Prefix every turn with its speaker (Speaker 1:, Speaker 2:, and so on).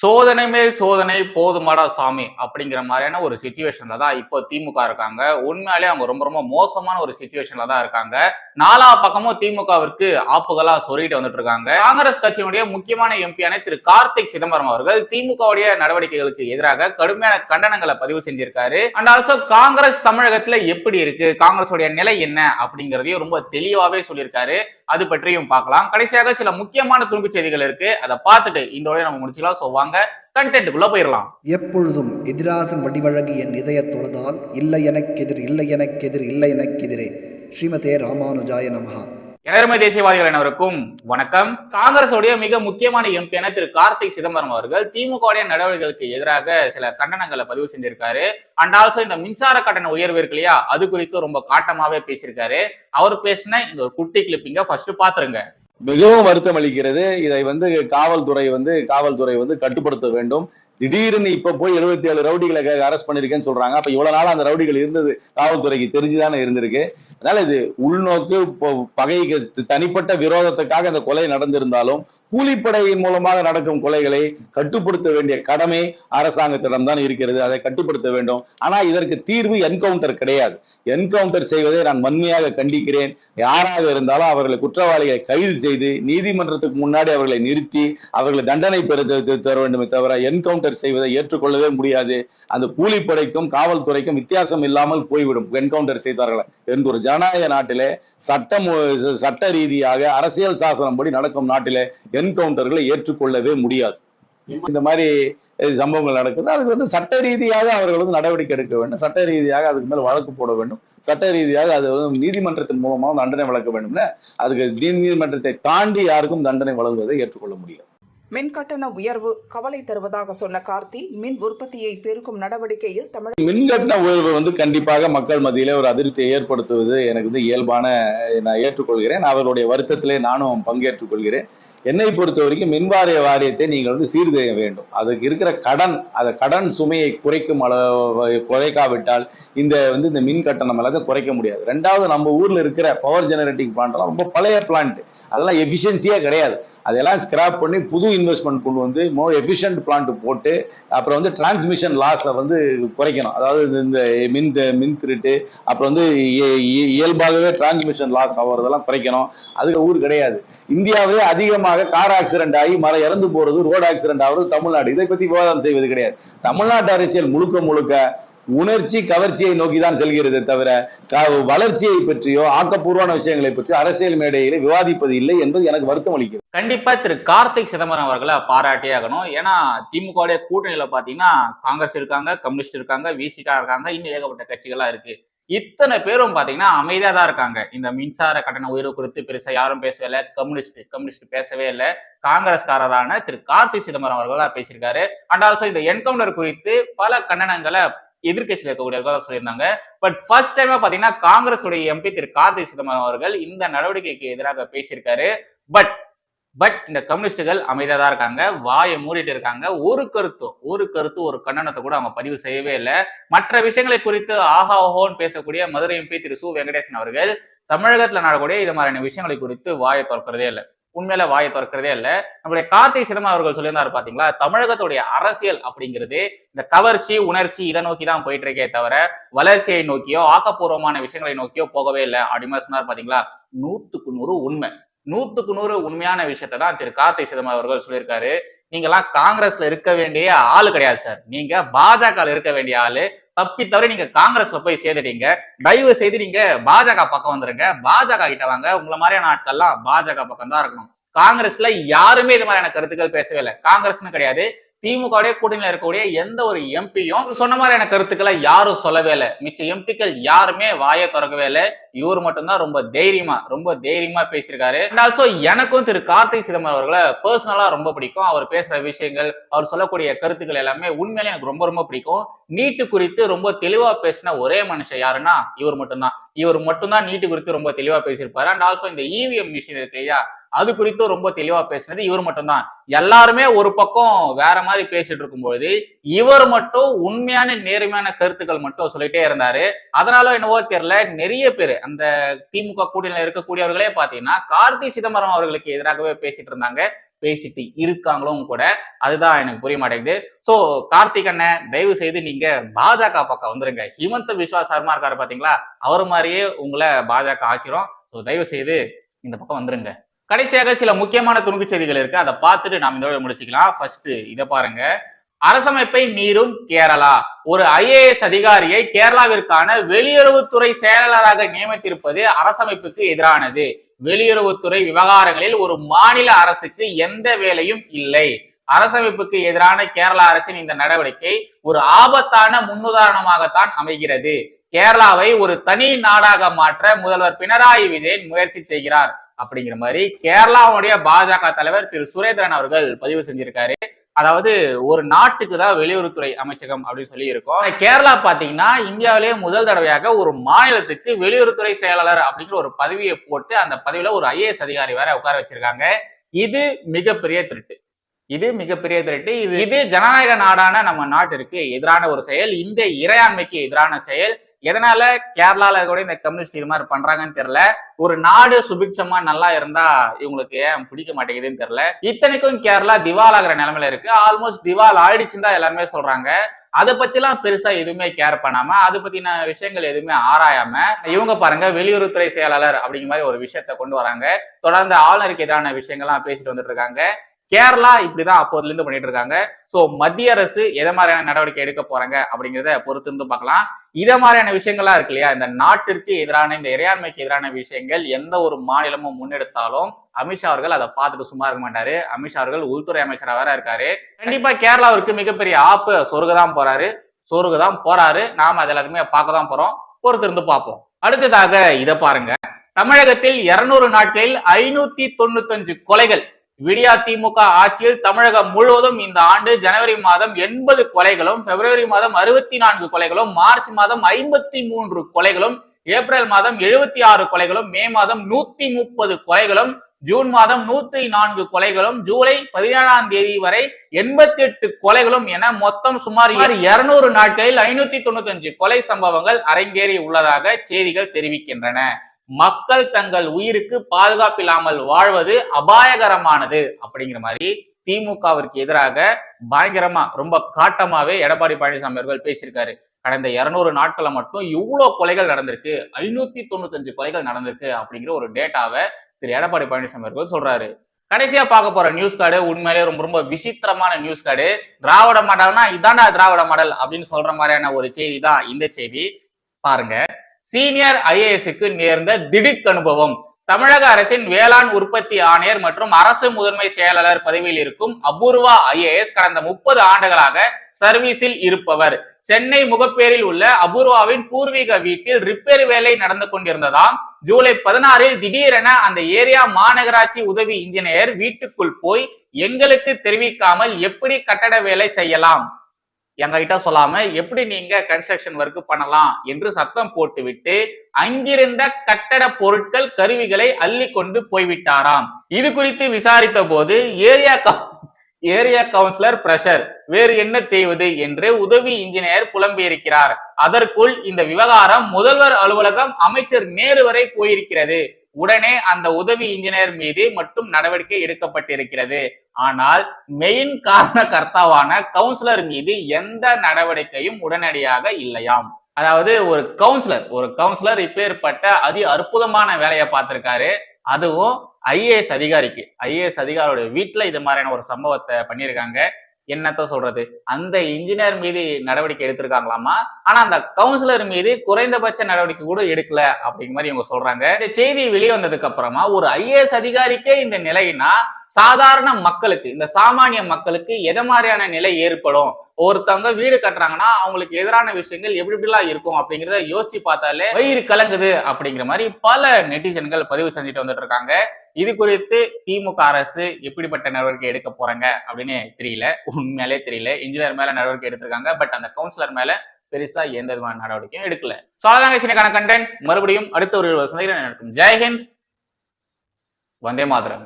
Speaker 1: சோதனை மேல் சோதனை போதுமாடா சாமி அப்படிங்கிற மாதிரியான ஒரு சுச்சுவேஷன்ல தான் இப்போ திமுக இருக்காங்க. உண்மையாலே அவங்க ரொம்ப ரொம்ப மோசமான ஒரு சுச்சுவேஷன்ல தான் இருக்காங்க. நாலா பக்கமும் திமுகவிற்கு ஆப்புகளா சொல்லிட்டு வந்துட்டு இருக்காங்க. காங்கிரஸ் கட்சியினுடைய முக்கியமான எம்பியான திரு கார்த்திக் சிதம்பரம் அவர்கள் திமுகவுடைய நடவடிக்கைகளுக்கு எதிராக கடுமையான கண்டனங்களை பதிவு செஞ்சிருக்காரு. அண்ட் ஆல்சோ காங்கிரஸ் தமிழகத்துல எப்படி இருக்கு? காங்கிரஸுடைய நிலை என்ன? அப்படிங்கிறதையும் ரொம்ப தெளிவாவே சொல்லியிருக்காரு. அது பற்றியும் பார்க்கலாம். கடைசியாக சில முக்கியமான துணுக்கு செய்திகள் இருக்கு. அதை பார்த்துட்டு இந்த நம்ம முடிச்சுக்கலாம். சொல்லுவாங்க வாங்க கண்டென்ட்டுக்குள்ள போயிடலாம்
Speaker 2: எப்பொழுதும் எதிராசன் வடிவழகு என் இதய தொழுதால் இல்லை எனக்கெதிர் இல்லை எனக்கெதிர் இல்லை எனக்கெதிரே. ஸ்ரீமதே ராமானுஜாய நமஹா.
Speaker 1: எனதருமை தேசியவாதிகள் அனைவருக்கும் வணக்கம். காங்கிரஸுடைய மிக முக்கியமான எம்பியான திரு கார்த்திக் சிதம்பரம் அவர்கள் திமுகவுடைய நடவடிக்கைகளுக்கு எதிராக சில கண்டனங்களை பதிவு செஞ்சிருக்காரு. அண்ட் ஆல்சோ இந்த மின்சார கட்டண உயர்வு இருக்கு இல்லையா? அது குறித்து ரொம்ப காட்டமாவே பேசியிருக்காரு. அவர் பேசின இந்த ஒரு குட்டி கிளிப்பிங்க ஃபர்ஸ்ட் பாத்துருங்க.
Speaker 3: மிகவும் வருத்தம் அளிக்கிறது இதை வந்து காவல்துறை வந்து காவல்துறை வந்து கட்டுப்படுத்த வேண்டும். திடீர்னு இப்ப போய் எழுபத்தி ஏழு ரவுடிகளை அரெஸ்ட் பண்ணிருக்கேன்னு சொல்றாங்க. அப்ப இவ்வளவு நாள் அந்த ரவுடிகள் இருந்தது. காவல்துறைக்கு தெரிஞ்சுதானே இருந்திருக்கு. அதனால இது உள்நோக்கு பகைக்கு தனிப்பட்ட விரோதத்துக்காக இந்த கொலை நடந்திருந்தாலும் கூலிப்படையின் மூலமாக நடக்கும் கொலைகளை கட்டுப்படுத்த வேண்டிய கடமை அரசாங்கத்திடம் தான் இருக்கிறது. அதை கட்டுப்படுத்த வேண்டும். ஆனா இதற்கு தீர்வு என்கவுண்டர் கிடையாது. என்கவுண்டர் செய்வதை நான் வன்மையாக கண்டிக்கிறேன். யாராக இருந்தாலும் அவர்களை குற்றவாளிகளை கைது செய்து நீதிமன்றத்துக்கு முன்னாடி அவர்களை நிறுத்தி அவர்களை தண்டனை பெற தர வேண்டுமே தவிர என்கவுண்டர் செய்வதை ஏற்றுக்கொள்ளவே முடியாது. அந்த கூலிப்படைக்கும் காவல்துறைக்கும் வித்தியாசம் இல்லாமல் போய்விடும். என்கவுண்டர் செய்தார்கள். என்று ஒரு ஜனநாயக நாட்டிலே சட்டம் சட்ட ரீதியாக அரசியல் சாசனம் படி நடக்கும் நாட்டிலே என்கவுண்டர்களை ஏற்றுக்கொள்ளவே முடியாது. இந்த மாதிரி சம்பவங்கள் நடக்குது. அதுக்கு வந்து சட்ட ரீதியாக அவர்கள் வந்து நடவடிக்கை எடுக்க வேண்டும். சட்ட ரீதியாக அதுக்கு மேல வழக்கு போட வேண்டும். சட்ட ரீதியாக அது வந்து நீதிமன்றத்தின் மூலமாக தண்டனை வழங்க வேண்டும் அதுக்கு நீதிமன்றத்தை தாண்டி யாருக்கும் தண்டனை வழங்குவதை ஏற்றுக்கொள்ள முடியாது.
Speaker 4: மின் கட்டண உயர்வு கவலை தருவதாக சொன்ன கார்த்தி மின் உற்பத்தியை பெருக்கும் நடவடிக்கையில் தமிழக
Speaker 3: மின்கட்டண உயர்வு வந்து கண்டிப்பாக மக்கள் மத்தியிலே ஒரு அதிருப்தியை ஏற்படுத்துவது எனக்கு வந்து இயல்பான நான் ஏற்றுக்கொள்கிறேன். அவர்களுடைய வருத்தத்திலே நானும் பங்கேற்றுக் கொள்கிறேன் என்னை பொறுத்த வரைக்கும் மின்வாரிய வாரியத்தை நீங்கள் வந்து சீர்தெய்ய வேண்டும். அதுக்கு இருக்கிற கடன் அந்த கடன் சுமையை குறைக்கும் அளவு குறைக்காவிட்டால் இந்த வந்து இந்த மின் கட்டணம் எல்லாத்தையும் குறைக்க முடியாது. ரெண்டாவது நம்ம ஊர்ல இருக்கிற பவர் ஜெனரேட்டிங் பிளான்ட்லாம் ரொம்ப பழைய பிளான்ட் அதெல்லாம் எஃபிஷியன்சியே கிடையாது. அதெல்லாம் ஸ்கிராப் பண்ணி புது இன்வெஸ்ட்மெண்ட் கொண்டு வந்து மோர் எஃபிஷியன்ட் பிளான்ட் போட்டு அப்புறம் வந்து டிரான்ஸ்மிஷன் லாஸை வந்து குறைக்கணும். அதாவது இந்த- இந்த மின் மின் திருட்டு அப்புறம் வந்து இயல்பாகவே டிரான்ஸ்மிஷன் லாஸ் ஆகிறதெல்லாம் குறைக்கணும். அதுக்கு ஊர் கிடையாது. இந்தியாவிலே அதிகமாக கார் ஆக்சிடென்ட் ஆகி மரம் இறந்து போகிறது ரோடு ஆக்சிடென்ட் ஆகிறது தமிழ்நாடு. இதை பற்றி விவாதம் செய்வது கிடையாது. தமிழ்நாட்டு அரசியல் முழுக்க முழுக்க உணர்ச்சி கவர்ச்சியை நோக்கி தான் செல்கிறதே தவிர வளர்ச்சியை பற்றியோ ஆக்கப்பூர்வமான விஷயங்களை பற்றியோ அரசியல் மேடையில் விவாதிப்பது இல்லை என்பது எனக்கு வருத்தம் அளிக்கிறது.
Speaker 1: கண்டிப்பா திரு கார்த்திக் சிதம்பரம் அவர்களை பாராட்டியே ஆகணும். ஏன்னா திமுகவுடைய கூட்டணியில பாத்தீங்கன்னா காங்கிரஸ் இருக்காங்க கம்யூனிஸ்ட் இருக்காங்க விசிகா இருக்காங்க இன்னும் ஏகப்பட்ட கட்சிகளா இருக்கு. இத்தனை பேரும் பாத்தீங்கன்னா அமைதியா தான் இருக்காங்க. இந்த மின்சார கட்டண உயர்வு குறித்து பெருசா யாரும் பேசவே இல்லை. கம்யூனிஸ்ட் கம்யூனிஸ்ட் பேசவே இல்லை. காங்கிரஸ்காரரான திரு கார்த்திக் சிதம்பரம் அவர்கள் தான் பேசியிருக்காரு. அண்ட் ஆல்சோ இந்த என்கவுண்டர் குறித்து பல கண்டனங்களை எதிர்க்கட்சியில் இருக்கக்கூடியவர்கள் சொல்லியிருந்தாங்க. பட் ஃபர்ஸ்ட் டைமா பாத்தீங்கன்னா காங்கிரஸ் உடைய எம்பி திரு கார்த்திக் சிதம்பரம் அவர்கள் இந்த நடவடிக்கைக்கு எதிராக பேசியிருக்காரு. பட் பட் இந்த கம்யூனிஸ்டுகள் அமைதியாக தான் இருக்காங்க. வாயை மூடிட்டு இருக்காங்க. ஒரு கருத்து ஒரு கருத்து ஒரு கண்டனத்தை கூட அவங்க பதிவு செய்யவே இல்லை. மற்ற விஷயங்களை குறித்து ஆஹா ஓஹோன்னு பேசக்கூடிய மதுரை எம்பி திரு சு. வெங்கடேசன் அவர்கள் தமிழகத்தில் நடக்கக்கூடிய இது மாதிரியான விஷயங்களை குறித்து வாயை திறக்கிறதே இல்லை. உண்மையில வாயை திறக்கிறதே இல்லை. நம்மளுடைய கார்த்திக் சிதம்பரம் அவர்கள் சொல்லியிருந்தாரு பாத்தீங்களா? தமிழகத்துடைய அரசியல் அப்படிங்கிறது இந்த கவர்ச்சி உணர்ச்சி இதை நோக்கி தான் போயிட்டு இருக்கே தவிர வளர்ச்சியை நோக்கியோ ஆக்கப்பூர்வமான விஷயங்களை நோக்கியோ போகவே இல்லை அப்படின்னு சொன்னார் பாத்தீங்களா? நூத்துக்கு நூறு உண்மை. நூத்துக்கு நூறு உண்மையான விஷயத்தை தான் திரு கார்த்திக் சிதம்பரம் அவர்கள் சொல்லியிருக்காரு. நீங்களாம் காங்கிரஸ்ல இருக்க வேண்டிய ஆளு கிடையாது சார். நீங்க பாஜக இருக்க வேண்டிய ஆளு. தப்பி தவிர நீங்க காங்கிரஸ்ல போய் சேர்ந்துட்டீங்க. தயவு செய்து நீங்க பாஜக பக்கம் வந்துருங்க. பாஜக கிட்ட வாங்க. உங்களை மாதிரியான ஆட்கள்லாம் பாஜக பக்கம் தான் இருக்கணும். காங்கிரஸ்ல யாருமே இது மாதிரியான கருத்துக்கள் பேசவே இல்லை. காங்கிரஸ்னு கிடையாது. திமுகவுடைய கூட்டணியில் இருக்கக்கூடிய எந்த ஒரு எம்பியும் சொன்ன மாதிரியான கருத்துக்களை யாரும் சொல்லவே இல்லை. மிச்ச எம்பிக்கள் யாருமே வாயை திறக்கவே இல்லை. இவர் மட்டும்தான் ரொம்ப தைரியமா ரொம்ப தைரியமா பேசியிருக்காரு. அண்ட் ஆல்சோ எனக்கும் திரு கார்த்திக் சிதம்பரம் அவர்களை பர்சனலா ரொம்ப பிடிக்கும். அவர் பேசுற விஷயங்கள் அவர் சொல்லக்கூடிய கருத்துக்கள் எல்லாமே உண்மையிலே எனக்கு ரொம்ப ரொம்ப பிடிக்கும். நீட்டு குறித்து ரொம்ப தெளிவா பேசின ஒரே மனுஷன் யாருன்னா இவர் மட்டும்தான். இவர் மட்டும்தான் நீட்டு குறித்து ரொம்ப தெளிவா பேசியிருப்பாரு. அண்ட் ஆல்சோ இந்த இவிஎம் மிஷின் இருக்கு இல்லையா அது குறித்தும் ரொம்ப தெளிவா பேசினது இவர் மட்டும்தான். எல்லாருமே ஒரு பக்கம் வேற மாதிரி பேசிட்டு இருக்கும்பொழுது இவர் மட்டும் உண்மையான நேர்மையான கருத்துக்கள் மட்டும் சொல்லிட்டே இருந்தாரு. அதனால என்னவோ தெரியல நிறைய பேர் அந்த திமுக கூட்டணியில இருக்கக்கூடியவர்களே பாத்தீங்கன்னா கார்த்தி சிதம்பரம் அவர்களுக்கு எதிராகவே பேசிட்டு இருந்தாங்க. பேசிட்டு இருக்காங்களும் கூட. அதுதான் எனக்கு புரிய மாட்டேங்குது. சோ கார்த்திக் அண்ணன் தயவு செய்து நீங்க பாஜக பக்கம் வந்துருங்க. ஹிமந்த விஸ்வா சர்மா இருக்காரு பாத்தீங்களா? அவர் மாதிரியே உங்களை பாஜக ஆக்கிறோம் ஸோ தயவு செய்து இந்த பக்கம் வந்துருங்க. கடைசியாக சில முக்கியமான துணுக்கு செய்திகள் இருக்கு. அதை பார்த்துட்டு நாம் இதோட முடிச்சுக்கலாம். ஃபர்ஸ்ட் இதை பாருங்க. அரசமைப்பை மீறும் கேரளா. ஒரு ஐஏஎஸ் அதிகாரியை கேரளாவிற்கான வெளியுறவுத்துறை செயலாளராக நியமித்திருப்பது அரசமைப்புக்கு எதிரானது. வெளியுறவுத்துறை விவகாரங்களில் ஒரு மாநில அரசுக்கு எந்த வேலையும் இல்லை. அரசமைப்புக்கு எதிரான கேரளா அரசின் இந்த நடவடிக்கை ஒரு ஆபத்தான முன்னுதாரணமாகத்தான் அமைகிறது. கேரளாவை ஒரு தனி நாடாக மாற்ற முதல்வர் பினராயி விஜயன் முயற்சி செய்கிறார். அப்படிங்கிற மாதிரி கேரளாவுடைய பாஜக தலைவர் திரு சுரேந்திரன் அவர்கள் பதிவு செஞ்சிருக்காரு. அதாவது ஒரு நாட்டுக்கு தான் வெளியுறவுத்துறை அமைச்சகம் அப்படின்னு சொல்லி இருக்கோம். கேரளா பாத்தீங்கன்னா இந்தியாவிலேயே முதல் தடவையாக ஒரு மாநிலத்துக்கு வெளியுறவுத்துறை செயலாளர் அப்படிங்கிற ஒரு பதவியை போட்டு அந்த பதவியில ஒரு ஐஏஎஸ் அதிகாரி வேற உட்கார வச்சிருக்காங்க. இது மிகப்பெரிய திருட்டு. இது மிகப்பெரிய திருட்டு. இது இது ஜனநாயக நாடான நம்ம நாட்டிற்கு எதிரான ஒரு செயல். இந்த இறையாண்மைக்கு எதிரான செயல். எதனால கேரளால கூட இந்த கம்யூனிஸ்ட் இது மாதிரி பண்றாங்கன்னு தெரியல. ஒரு நாடு சுபிட்சமா நல்லா இருந்தா இவங்களுக்கு ஏன் பிடிக்க மாட்டேங்குதுன்னு தெரியல. இத்தனைக்கும் கேரளா திவால் ஆகிற நிலைமையில இருக்கு. ஆல்மோஸ்ட் திவால் ஆயிடுச்சுன்னு தான் எல்லாருமே சொல்றாங்க. அதை பத்திலாம் பெருசா எதுவுமே கேர் பண்ணாம அதை பத்தின விஷயங்கள் எதுவுமே ஆராயாம இவங்க பாருங்க வெளியுறவுத்துறை செயலாளர் அப்படிங்கிற மாதிரி ஒரு விஷயத்த கொண்டு வராங்க. தொடர்ந்து ஆளுநருக்கு எதிரான விஷயங்கள்லாம் பேசிட்டு வந்துட்டு இருக்காங்க. கேரளா இப்படிதான் அப்போதுல இருந்து பண்ணிட்டு இருக்காங்க. சோ மத்திய அரசு எதை மாதிரியான நடவடிக்கை எடுக்க போறாங்க அப்படிங்கிறத பொறுத்து இருந்து பார்க்கலாம். இதை மாதிரியான விஷயங்கள்லாம் இருக்கு இல்லையா? இந்த நாட்டிற்கு எதிரான இந்த இறையாண்மைக்கு எதிரான விஷயங்கள் எந்த ஒரு மாநிலமும் முன்னெடுத்தாலும் அமித்ஷா அவர்கள் அதை பார்த்துட்டு சும்மா இருக்க மாட்டாரு. அமித்ஷா அவர்கள் உள்துறை அமைச்சரா வேற இருக்காரு. கண்டிப்பா கேரளாவிற்கு மிகப்பெரிய ஆப்பு சொருக தான் போறாரு. சொருக தான் போறாரு. நாம அது எல்லாத்தையுமே பார்க்க தான் போறோம். பொறுத்து இருந்து பார்ப்போம். அடுத்ததாக இதை பாருங்க. தமிழகத்தில் இருநூறு நாட்களில் ஐநூத்தி தொண்ணூத்தஞ்சு கொலைகள் விடியா திமுக ஆட்சியில் தமிழகம் முழுவதும் இந்த ஆண்டு ஜனவரி மாதம் எண்பது கொலைகளும் பிப்ரவரி மாதம் அறுபத்தி நான்கு கொலைகளும் மார்ச் மாதம் ஐம்பத்தி மூன்று கொலைகளும் ஏப்ரல் மாதம் எழுபத்தி ஆறு கொலைகளும் மே மாதம் நூத்தி முப்பது கொலைகளும் ஜூன் மாதம் நூத்தி நான்கு கொலைகளும் ஜூலை பதினேழாம் தேதி வரை எண்பத்தி எட்டு கொலைகளும் என மொத்தம் சுமார் இருநூறு நாட்களில் ஐநூத்தி தொண்ணூத்தி கொலை சம்பவங்கள் அரங்கேறி உள்ளதாக செய்திகள் தெரிவிக்கின்றன. மக்கள் தங்கள் உயிருக்கு பாதுகாப்பில்லாமல் வாழ்வது அபாயகரமானது அப்படிங்கிற மாதிரி திமுகவிற்கு எதிராக பயங்கரமா ரொம்ப காட்டமாவே எடப்பாடி பழனிசாமி அவர்கள் பேசியிருக்காரு. கடந்த இருநூறு நாட்களை மட்டும் இவ்வளவு கொலைகள் நடந்திருக்கு. ஐநூத்தி தொண்ணூத்தஞ்சு கொலைகள் நடந்திருக்கு அப்படிங்கிற ஒரு டேட்டாவை திரு எடப்பாடி பழனிசாமி அவர்கள் சொல்றாரு. கடைசியா பார்க்க போற நியூஸ் கார்டு உண்மையிலேயே ரொம்ப ரொம்ப விசித்திரமான நியூஸ் கார்டு. திராவிட மாடல்னா இதாண்டா திராவிட மாடல் அப்படின்னு சொல்ற மாதிரியான ஒரு செய்தி தான் இந்த செய்தி. பாருங்க. சீனியர் ஐஏஎஸ்க்கு நேர்ந்த திடுக் அனுபவம். தமிழக அரசின் வேளாண் உற்பத்தி ஆணையர் மற்றும் அரசு முதன்மை செயலாளர் பதவியில் இருக்கும் அபூர்வா ஐஏஎஸ் கடந்த முப்பது ஆண்டுகளாக சர்வீஸில் இருப்பவர். சென்னை முகப்பேரில் உள்ள அபூர்வாவின் பூர்வீக வீட்டில் ரிப்பேர் வேலை நடந்து கொண்டிருந்ததாம். ஜூலை பதினாறில் திடீரென அந்த ஏரியா மாநகராட்சி உதவி இன்ஜினியர் வீட்டுக்குள் போய் எங்களுக்கு தெரிவிக்காமல் எப்படி கட்டட வேலை செய்யலாம்? எங்ககிட்ட சொல்லாம எப்படி நீங்க கன்ஸ்ட்ரக்ஷன் ஒர்க் பண்ணலாம் என்று சத்தம் போட்டுவிட்டு அங்கிருந்த கட்டட பொருட்கள் கருவிகளை அள்ளி கொண்டு போய்விட்டாராம். இது குறித்து விசாரித்த போது ஏரியா ஏரியா கவுன்சிலர் பிரஷர் வேறு என்ன செய்வது என்று உதவி இன்ஜினியர் புலம்பியிருக்கிறார். அதற்குள் இந்த விவகாரம் முதல்வர் அலுவலகம் அமைச்சர் நேரு வரை போயிருக்கிறது. உடனே அந்த உதவி இன்ஜினியர் மீது மட்டும் நடவடிக்கை எடுக்கப்பட்டிருக்கிறது. ஆனால் மெயின் காரண கர்த்தாவான கவுன்சிலர் மீது எந்த நடவடிக்கையும் உடனடியாக இல்லையாம். அதாவது ஒரு கவுன்சிலர் ஒரு கவுன்சிலர் இப்பேற்பட்ட அதி அற்புதமான வேலையை பார்த்திருக்காரு. அதுவும் ஐஏஎஸ் அதிகாரிக்கு. ஐஏஎஸ் அதிகாரியோட வீட்டுல இது மாதிரியான ஒரு சம்பவத்தை பண்ணியிருக்காங்க. என்னத்த சொல்றது? அந்த இன்ஜினியர் மீது நடவடிக்கை எடுத்திருக்காங்களாமா? ஆனா அந்த கவுன்சிலர் மீது குறைந்தபட்ச நடவடிக்கை கூட எடுக்கல அப்படிங்கிற மாதிரி இவங்க சொல்றாங்க. இந்த செய்தி வெளியே வந்ததுக்கு அப்புறமா ஒரு ஐஏஎஸ் அதிகாரிக்கே இந்த நிலைனா சாதாரண மக்களுக்கு இந்த சாமானிய மக்களுக்கு எதை மாதிரியான நிலை ஏற்படும்? ஒருத்தவங்க வீடு கட்டுறாங்கன்னா அவங்களுக்கு எதிரான விஷயங்கள் எப்படி எப்படிலாம் இருக்கும் அப்படிங்கிறத யோசிச்சு பார்த்தாலே வயிறு கலங்குது அப்படிங்கிற மாதிரி பல நெட்டிசன்கள் பதிவு செஞ்சுட்டு வந்துட்டு இருக்காங்க. இது குறித்து திமுக அரசு எப்படிப்பட்ட நடவடிக்கை எடுக்க போறாங்க அப்படின்னு தெரியல. உண்மையிலே தெரியல. இன்ஜினியர் மேல நடவடிக்கை எடுத்திருக்காங்க. பட் அந்த கவுன்சிலர் மேல பெருசா எந்த விதமான நடவடிக்கையும் எடுக்கல. சோ அதான் சின்னக்கான கண்டென்ட் மறுபடியும் அடுத்த ஒரு சந்தேகம் நடக்கும் ஜெய்ஹிந்த் வந்தே மாதரம்.